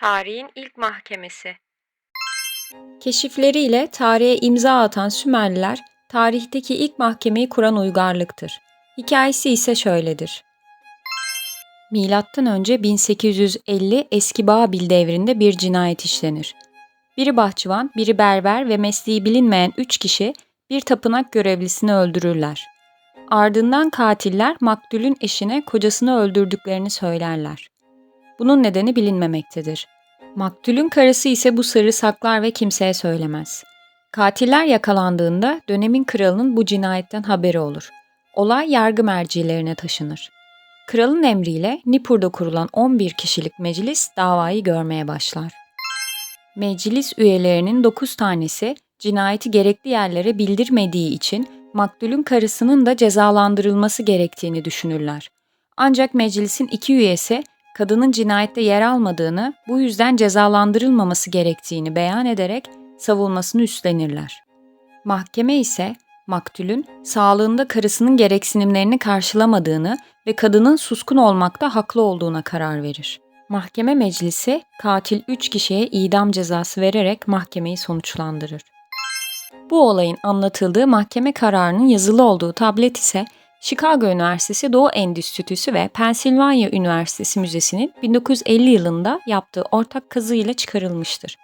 Tarihin ilk mahkemesi. Keşifleriyle tarihe imza atan Sümerliler, tarihteki ilk mahkemeyi kuran uygarlıktır. Hikayesi ise şöyledir. Milattan önce 1850 eski Babil devrinde bir cinayet işlenir. Biri bahçıvan, biri berber ve mesleği bilinmeyen üç kişi bir tapınak görevlisini öldürürler. Ardından katiller maktulün eşine kocasını öldürdüklerini söylerler. Bunun nedeni bilinmemektedir. Maktulün karısı ise bu sırrı saklar ve kimseye söylemez. Katiller yakalandığında dönemin kralının bu cinayetten haberi olur. Olay yargı mercilerine taşınır. Kralın emriyle Nippur'da kurulan 11 kişilik meclis davayı görmeye başlar. Meclis üyelerinin 9 tanesi cinayeti gerekli yerlere bildirmediği için maktulün karısının da cezalandırılması gerektiğini düşünürler. Ancak meclisin iki üyesi kadının cinayette yer almadığını, bu yüzden cezalandırılmaması gerektiğini beyan ederek savunmasını üstlenirler. Mahkeme ise maktulün sağlığında karısının gereksinimlerini karşılamadığını ve kadının suskun olmakta haklı olduğuna karar verir. Mahkeme meclisi katil 3 kişiye idam cezası vererek mahkemeyi sonuçlandırır. Bu olayın anlatıldığı mahkeme kararının yazılı olduğu tablet ise Chicago Üniversitesi Doğu Endüstritüsü ve Pennsylvania Üniversitesi Müzesi'nin 1950 yılında yaptığı ortak kazı ile çıkarılmıştır.